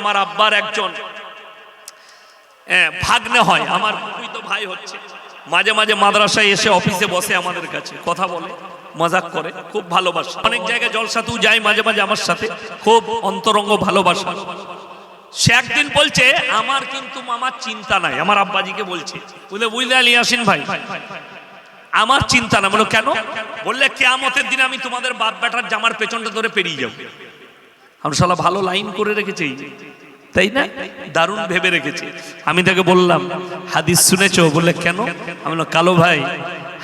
আমার আব্বার একজন। ভাগ্নে হয়, আমার তো ভাই হচ্ছে। মাঝে মাঝে মাদ্রাসায় এসে অফিসে বসে আমাদের কাছে, কথা বলে, মজাক করে, খুব ভালোবাসা। অনেক জায়গায় জলসাতেও যায় মাঝে মাঝে আমার সাথে, খুব অন্তরঙ্গ ভালোবাসা। সে একদিন বলছে, আমার কিন্তু মামার চিন্তা নাই। আমার আব্বাজিকে বলছে বুঝলে বুঝলে আলী আসিন ভাই, আমার চিন্তা না বলো, কেন? বললে, কেয়ামতের দিন আমি তোমাদের বাপ বেটার জামার পেছনটা ধরে পেরিয়ে যাব। আমি শালা, ভালো লাইন করে রেখেছি। তাই না? দারুণ ভেবে রেখেছে। আমি তাকে বললাম, হাদিস শুনেছো? বললে, কেন? আমি কালো ভাই,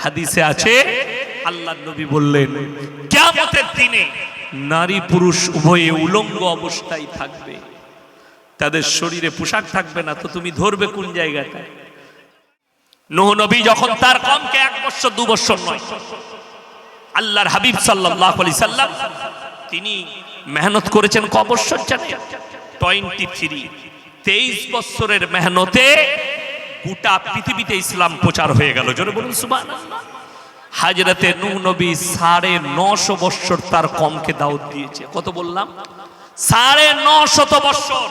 হাদিসে আছে, আল্লাহ নবী বললেন, কেয়ামতের দিনে নারী পুরুষ উভয়ে উলঙ্গ অবস্থায় থাকবে। তাদের শরীরে পোশাক থাকবে না, তো তুমি ধরবে কোন জায়গাটায় নোহ নবী যখন তার কমকে এক বছর, দু বছর নয়, আল্লাহর হাবিব সাল্লাহ আলি সাল্লাম তিনি মেহনত করেছেন ক বছর টোয়েন্টি থ্রি তেইশ বছরের মেহনতে গোটা পৃথিবীতে ইসলাম প্রচার হয়ে গেল। জোরে বলুন সুবান হাজরতে নূহ নবী সাড়ে নশো বৎসর তার কমকে দাওয়াত দিয়েছে। কত বললাম? সাড়ে নশত বৎসর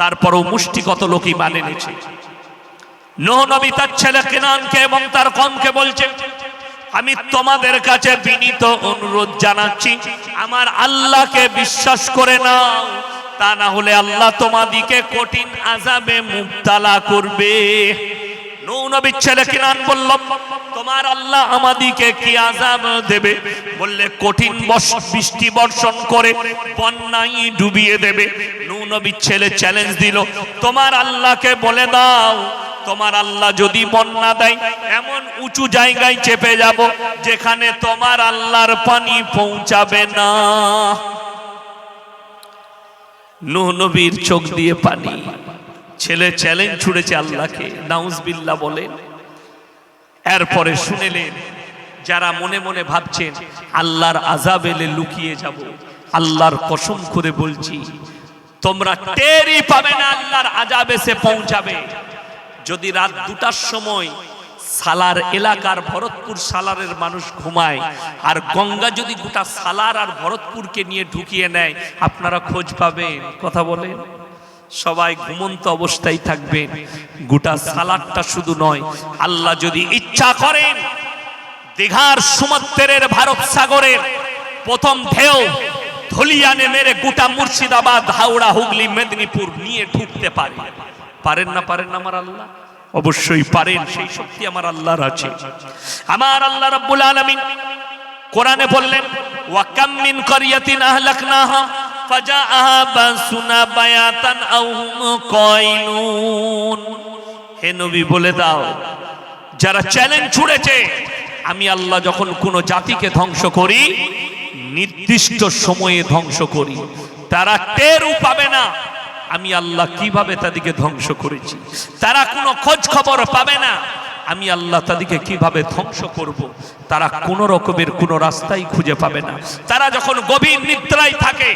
তারপরও মুষ্টি কত লোকই মানে নিয়েছে নোহ নবী তার ছেলে কেনানকে এবং তার কমকে বলছে, আমি তোমাদের কাছে বিনীত অনুরোধ জানাচ্ছি, আমার আল্লাহকে বিশ্বাস করে নাও তা না হলে আল্লাহ তোমাদিকে কঠিন আজাবে মুক্তালা করবে। নবীর ছেলে কিনান বলল? তোমার আল্লাহ আমাদিকে কি দেবে? বললে, কঠিন বর্ষণ করে ডুবিয়ে দেবে। চ্যালেঞ্জ দিল, তোমার আল্লাহকে বলে দাও, তোমার আল্লাহ যদি বন্যা দেয়, এমন উঁচু জায়গায় চেপে যাব যেখানে তোমার আল্লাহর পানি পৌঁছাবে না। নূহ নবীর চোখ দিয়ে পানি। ছেলে চ্যালেঞ্জ ছুড়েছে আল্লাহকে নাউজবিল্লা বলেন এরপরে শুনেলেন, যারা মনে মনে ভাবছেন, আল্লাহর আজাব এলে লুকিয়ে যাব, আল্লাহর কসম করে বলছি, তোমরা টেরই পাবে না আল্লাহর আজাব এসে পৌঁছাবে। যদি রাত দুটার সময় সালার এলাকার ভরতপুর সালারের মানুষ ঘুমায়। আর গঙ্গা যদি গোটা সালার আর ভরতপুরকে নিয়ে ঢুকিয়ে নেয়, আপনারা খোঁজ পাবেন। কথা বলেন। সবাই ঘুমন্ত অবস্থায় থাকবেন। গোটা সালারটা শুধু নয়, আল্লাহ যদি ইচ্ছা করেন, দীঘার সমুদ্রের ভারত সাগরের প্রথম ঢেউ ধলিয়ানে মেরে গোটা মুর্শিদাবাদ, হাওড়া, হুগলি, মেদিনীপুর নিয়ে ঢুকতে পারে। পারেন না পারেন না আমার আল্লাহ? অবশ্যই পারেন, সেই শক্তি আমার আল্লাহর আছে। আমার আল্লাহ রাব্বুল আলামিন কোরআনে বললেন, ওয়াকাম মিন কারিয়াতিন আহলাকনাহা, ফাজাআহা বাসুনা বায়াতান আও হুম কাইলুন হে নবী, বলে দাও, যারা চ্যালেঞ্জ ছুড়েছে, আমি আল্লাহ যখন কোনো জাতিকে ধ্বংস করি, নির্দিষ্ট সময়ে ধ্বংস করি। তারা টেরও পাবে না। আমি আল্লাহ কীভাবে তাদেরকে ধ্বংস করেছি? তারা কোনো খোঁজ খবর পাবে না। আমি আল্লাহ তাদেরকে কীভাবে ধ্বংস করব। তারা কোনো রকমের কোনো রাস্তাই খুঁজে পাবে না। তারা যখন গভীর নিদ্রায় থাকে,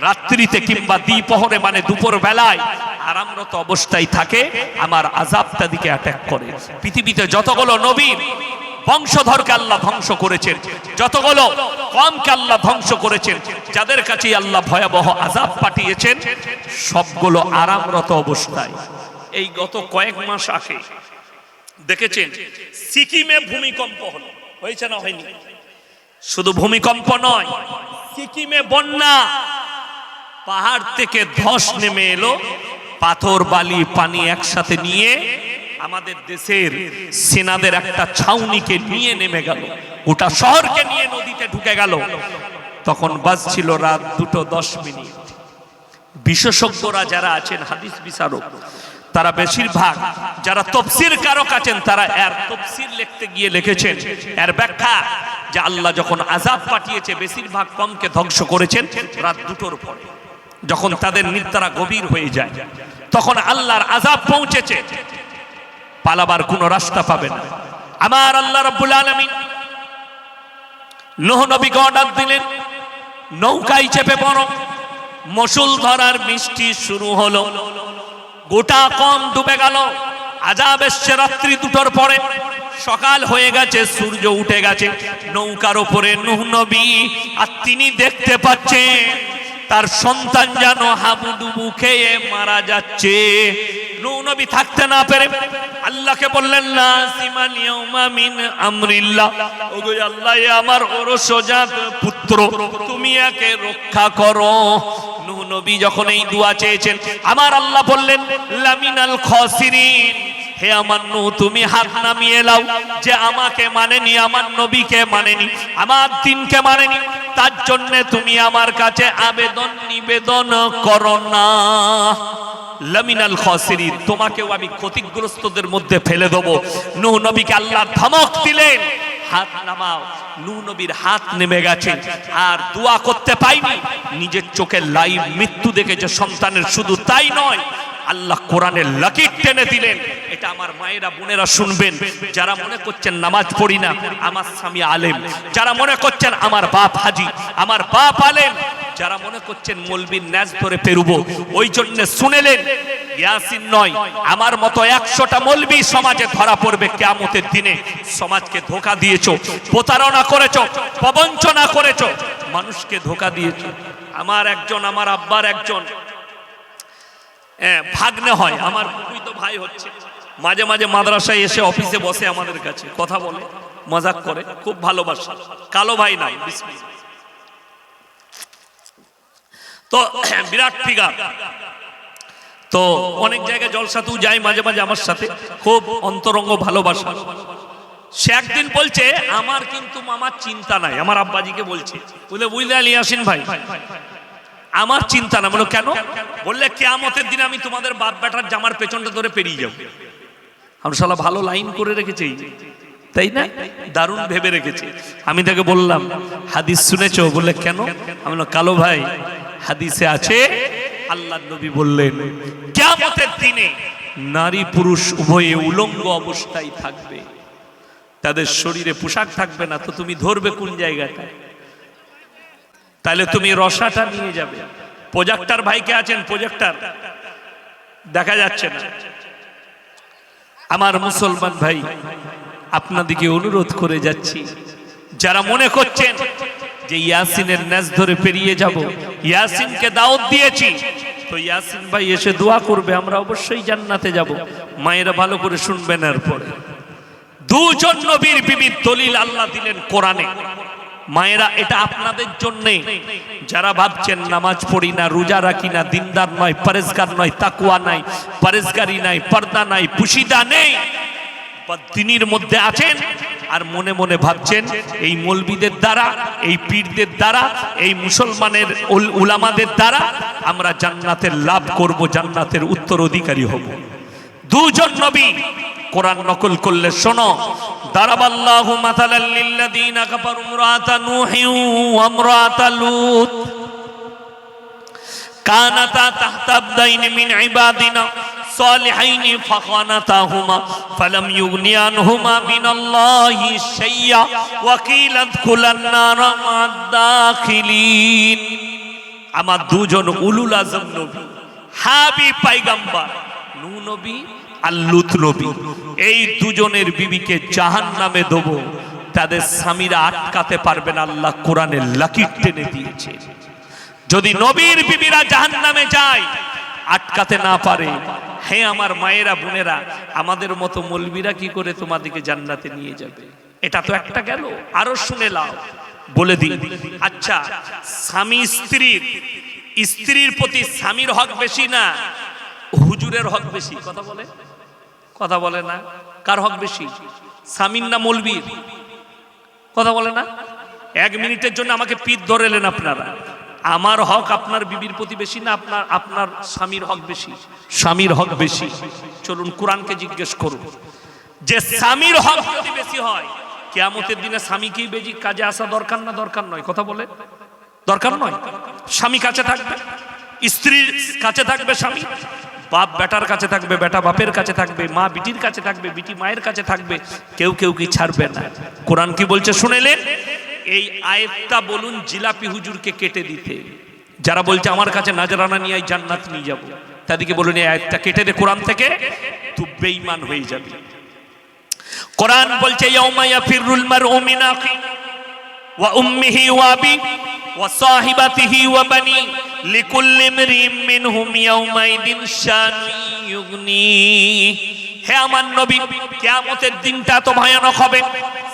রাত্রিতে কিংবা দ্বিপহরে মানে দুপুর বেলায় আরামরত অবস্থায় থাকে, আমার আজাব তাদেরকে অ্যাটাক করে। পৃথিবীতে যতগুলো নবীর বংশধরকে আল্লাহ ধ্বংস করেছেন। যতগুলো কমকে আল্লাহ ধ্বংস করেছেন, যাদের কাছে আল্লাহ ভয়াবহ আজাব পাঠিয়েছেন, সবগুলো আরামরত অবস্থায়। এই গত কয়েক মাস আগে দেখেছেন, সিকিমে ভূমিকম্প হলো। হয়েছে না হয়নি? শুধু ভূমিকম্প নয়, সিকিমে বন্যা। পাহাড় থেকে ধস নেমে এলো, পাথর, বালি, পানি একসাথে নিয়ে আমাদের দেশের সেনাদের একটা ছাউনিকে নিয়ে নেমে গেল। গোটা শহরকে নিয়ে নদীতে ঢুকে গেল। তখন বাজছিল রাত দুটো দশ মিনিট। বিশেষজ্ঞরা যারা আছেন, হাদিস বিচারক, তারা বেশিরভাগ যারা তফসির কারক আছেন, তারা এর তফসির লিখতে গিয়ে লিখেছেন, এর ব্যাখ্যা যে আল্লাহ যখন আজাব পাঠিয়েছে, বেশিরভাগ কমকে ধ্বংস করেছেন রাত দুটোর পরে। যখন তাদের নিদ্রা গভীর হয়ে যায়, তখন আল্লাহর আজাব পৌঁছেছে। পালাবার কোনো রাস্তা পাবে না আমার আল্লাহ রাব্বুল আলামিন নোহ নবীকে অর্ডার দিলেন, নৌকায় চেপে পড়ো মসুল ধরার বৃষ্টি শুরু হলো। গোটা কম ডুবে গেল, আজাব এসছে রাত্রি দুটোর পরে। সকাল হয়ে গেছে, সূর্য উঠে গেছে, নৌকার ওপরে নুহ নবী, আর তিনি দেখতে পাচ্ছেন তার সন্তান যেন হাবুডুবু খেয়ে মারা যাচ্ছে। নবী থাকতে না পেরে আল্লাহকে বললেন না আমরিল্লাহ। ওগো আল্লাহ আমার পুত্র, তুমি একে রক্ষা করো। নূহ নবী যখন এই চেয়েছেন, আমার আল্লাহ বললেন, লামিনাল খসিরিন। হে আমার নু তুমি হাত নামিয়ে লাও যে আমাকে মানেনি, আমার নবীকে মানেনি, আমার দিনকে মানেনি। তার জন্য তুমি আমার কাছে আবেদন নিবেদন করো না। লামিনাল খসিরিন, তোমাকেও আমি ক্ষতিগ্রস্তদের মধ্যে ফেলে দেবো। নূহ নবীকে আল্লাহ ধমক দিলেন, হাত নামাও। নূহ নবীর হাত নেমে গেছে, আর দোয়া করতে পাইনি। নিজের চোখে লাইভ মৃত্যু দেখেছে, সন্তানের শুধু তাই নয় আল্লাহ কোরআনের লাকির টেনে দিলেন। এটা আমার মায়েরা, বোনেরা শুনবেন। যারা মনে করছেন নামাজ পড়ি না, আমার স্বামী আলেম। যারা মনে করছেন আমার বাপ হাজি, আমার বাপ আলেম। যারা মনে করছেন মলবির ন্যাজ ধরে পেরুবো, ওই জন্য শুনেলেন, ইয়াসিন নয়, আমার মতো একশোটা মলবি সমাজে ধরা পড়বে কেমতের দিনে। সমাজকে ধোকা দিয়েছ, প্রতারণা করেছ, প্রবঞ্চনা করেছ, মানুষকে ধোকা দিয়েছ। আমার একজন, আমার আব্বার একজন ভাগ্নে হয়। আমার তো ভাই হচ্ছে। মাঝে মাঝে মাদ্রাসায় এসে অফিসে বসে আমাদের কাছে। কথা বলে, মজাক করে, খুব ভালোবাসা। কালো ভাই নাই তো, বিরাট ফিগার। তো, অনেক জায়গায় জলসাতেও যাই মাঝে মাঝে আমার সাথে। খুব অন্তরঙ্গ ভালোবাসা। সে একদিন বলছে, আমার কিন্তু মামার চিন্তা নাই। আমার আব্বাজিকে বলছে বুঝলে বুঝলে আলী আসিন ভাই আমার চিন্তা না, বলো কেন? বললে কেয়ামতের দিন আমি তোমাদের বাপ বেটার জামার পেছনটা ধরে পেরিয়ে যাব। আমি শালা ভালো লাইন করে রেখেছে, তাই না? দারুণ ভেবে রেখেছে। আমি তাকে বললাম, হাদিস শুনেছো? বললে, কেন? আমি কালো ভাই, হাদিসে আছে, আল্লাহ নবী বললেন, কেয়ামতের দিনে নারী পুরুষ উভয়ে উলঙ্গ অবস্থায় থাকবে। তাদের শরীরে পোশাক থাকবে না, তো তুমি ধরবে কোন জায়গাটায়? তাহলে তুমি রসাটা নিয়ে যাবে। প্রজেক্টার ভাইকে আছেন? প্রজেক্টার। দেখা যাচ্ছে না। আমার মুসলমান ভাই আপনাদিকে অনুরোধ করে যাচ্ছি। যারা মনে করছেন যে ইয়াসিনের ন্যাস ধরে পেরিয়ে যাব ইয়াসিনকে দাওয়াত দিয়েছি তো ইয়াসিন ভাই এসে দোয়া করবে আমরা অবশ্যই জান্নাতে যাব। মায়েরা ভালো করে শুনবেন এরপরে। দুজন নবীর বিবির দলিল আল্লাহ দিলেন কোরআনে। মায়েরা, এটা আপনাদের জন্যে। যারা ভাবছেন নামাজ পড়ি না, রোজা রাখি না, দিনদার নয়, পরেজগার নয় তাকুয়া নাই, পরেজগারি নাই, পর্দা নাই, পুশিদা নেই। দিনের মধ্যে আছেন আর মনে মনে ভাবছেন, এই মলবিদের দ্বারা, এই পীরদের দ্বারা, এই মুসলমানের উল- উলামাদের দ্বারা আমরা জান্নাতের লাভ করব, জান্নাতের উত্তরাধিকারী হব। দুজন নবী কোরআন নকল করলে শোনো দারাবাল্লাহু মাতালাল লিল্লাযীনা কাফারু ইমরাতা নূহি ওয়া ইমরাতা লূত কানাতা তাহতা আবদাইন মিন ইবাদিনা صالحين فخانتاهما فلم يغني عنهما من الله شيئا وقيل ادخلا النار مع الداخلين আমার দুজন উলুল আজম নবী হাবি পাইগাম্বার নূ নবী আর লুত এই দুজনের বিবিকে জাহান নামে দেব। তাদের স্বামীরা আটকাতে পারবেন আল্লাহ কোরআনের লাকির টেনে দিয়েছে। যদি নবীর বিবিরা জাহান নামে যায়, আটকাতে না পারে। হে আমার মায়েরা, বোনেরা, আমাদের মতো মলবিরা কি করে তোমাদেরকে জান্নাতে নিয়ে যাবে? এটা তো একটা গেল। আরও শুনে লাও। বলে দিই আচ্ছা স্বামী স্ত্রীর স্ত্রীর প্রতি স্বামীর হক বেশি না? হুজুরের হক বেশি। কথা বলে? কথা বলে না। কার হক বেশি? স্বামীর না মলবির? কথা বলে না? এক মিনিটের জন্য আমাকে পিঠ ধরেলেন আপনারা। আমার হক আপনার বিবির প্রতি বেশি না আপনার আপনার স্বামীর হক বেশি? স্বামীর হক বেশি। চলুন কোরআনকে জিজ্ঞেস করুন। যে স্বামীর হক যদি বেশি হয়, কেয়ামতের দিনে স্বামীকেই বেশি কাজে আসা দরকার না দরকার নয়? কথা বলে। দরকার নয়? স্বামী কাছে থাকবে? স্ত্রীর কাছে থাকবে স্বামী? বাপ বেটার কাছে থাকবে, বেটা বাপের কাছে থাকবে, মা বিটির কাছে থাকবে, বিটি মায়ের কাছে থাকবে, কেউ কেউ কি ছাড়বে না। কোরআন কি বলছে শুনেলেন এই আয়াতটা বলুন জিলাপি হুজুরকে কেটে দিতে। যারা বলছে, আমার কাছে নাজরানা নিয়ে জান্নাত নিয়ে যাব। তাদেরকে বলুন, এই আয়াতটা কেটে দে কোরআন থেকে, তুই বেঈমান হয়ে যাবে। কোরআন বলছে, ইয়াউমা ইয়াফিরুল মারউ মিন আখি ওয়া উম্মিহি ওয়া আবি ওয়া সাহিবাতিহি ওয়া বানি। হে আমার নবী, কিয়ামতের দিনটা তো ভয়ানক হবে।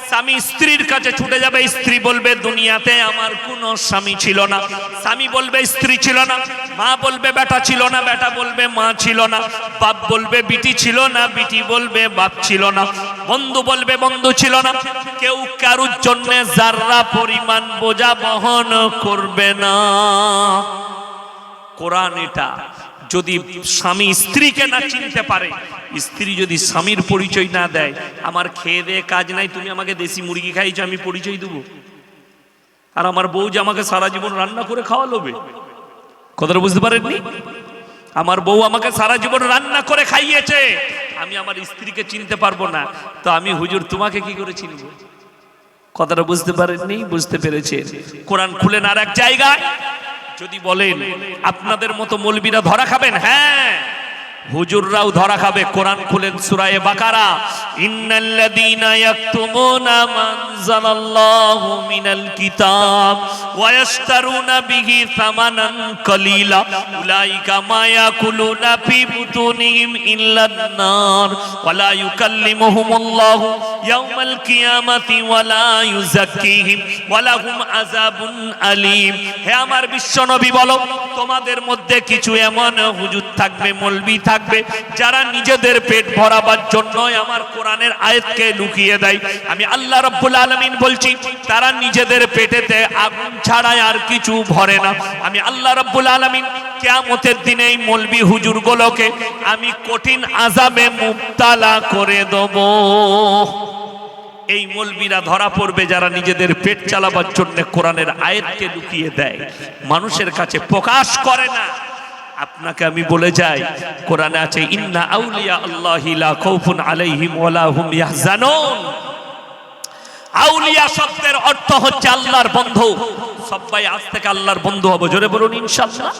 স্বামী স্ত্রীর কাছে ছুটে যাবে, স্ত্রী বলবে, দুনিয়াতে আমার কোনো স্বামী ছিল না। স্বামী বলবে, স্ত্রী ছিল না। মা বলবে, বেটা ছিল না। বেটা বলবে, মা ছিল না। বাপ বলবে, বিটি ছিল না। বিটি বলবে, বাপ ছিল না। বন্ধু বলবে, বন্ধু ছিল না। কেউ কারুর জন্য যার্রা পরিমাণ বোঝা বহন করবে না। কোরআন এটা। যদি স্বামী স্ত্রীকে না চিনতে পারে, স্ত্রী যদি স্বামীর পরিচয় না দেয়, আমার খেয়ে দেয়ে কাজ নাই, তুমি আমাকে দেশি মুরগি খাইছো আমি পরিচয় দেবো। আর আমার বউ যে আমাকে সারা জীবন রান্না করে খাওয়ালোবে। কথাটা বুঝতে পারেননি? আমার বউ আমাকে সারা জীবন রান্না করে খাইয়েছে, আমি আমার স্ত্রীকে চিনতে পারব না। তো আমি হুজুর, তোমাকে কি করে চিনব? কথাটা বুঝতে পারেননি, বুঝতে পেরেছেন। কোরআন খুলেন আর এক জায়গায় যদি বলেন আপনাদের মতো মলবিরা ধরা খাবেন? হ্যাঁ। হুজুররাও ধরা খাবে। কোরআন খুলেন সুরায়ে বাকারা। ইন্নাল্লাযীনা ইয়াকতুমুনা মানজালাল্লাহু মিনাল কিতাব ওয়া ইয়াশতারুনা বিহি সামানান কলিলা। উলাইকা মা ইয়াকুলুনা ফি বুতুনিহিম ইল্লান নার ওয়া লা ইউকাল্লিমুহুমুল্লাহু ইয়াওমাল কিয়ামাতি ওয়া লা ইউযাক্কিহিম ওয়া লাহুম আযাবুন আলীম। হে আমার বিশ্বনবী বলো, তোমাদের মধ্যে কিছু এমন হুজুর থাকবে, মলবি থাকবে যারা নিজেদের পেট ভরাবার জন্য আমার কোরআনের আয়াতকে লুকিয়ে দেয়। আমি আল্লাহ রাব্বুল আলামিন বলছি, তারা নিজেদের পেটেতে আগুন ছাড়াই আর কিছু ভরে না। আমি আল্লাহ রাব্বুল আলামিন কিয়ামতের দিনে এই মলবি হুজুরগুলোকে আমি কঠিন আযাবে মুবতালা করে দেবো। এই মলবিরা ধরা পড়বে যারা নিজেদের পেট চালাবার জন্য কোরআনের আয়াতকে লুকিয়ে দেয়। মানুষের কাছে প্রকাশ করে না। আপনাকে আমি বলে যাই, কোরআনে আছে, ইন্না আউলিয়া আল্লাহ লা খাউফুন আলাইহিম ওয়ালা হুম ইয়াহজানুন। আউলিয়া শব্দের অর্থ হচ্ছে আল্লাহর বন্ধু। সবাই আজ থেকে আল্লাহর বন্ধু হব, জোরে বলুন ইনশাআল্লাহ।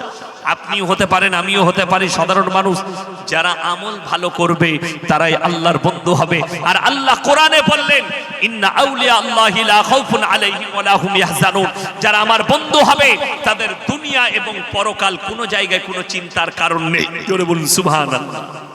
আপনিও হতে পারেন, আমিও হতে পারি, সাধারণ মানুষ। যারা আমল ভালো করবে, তারাই আল্লাহর বন্ধু হবে। আর আল্লাহ কোরআনে বললেন, ইন্না আউলিয়া আল্লাহি লা খাউফুন আলাইহিম ওয়ালা হুম ইয়াহজানুন। যারা আমার বন্ধু হবে, তাদের দুনিয়া এবং পরকাল কোনো জায়গায় কোনো চিন্তার কারণ নেই। জোরে বলুন, সুবহানাল্লাহ।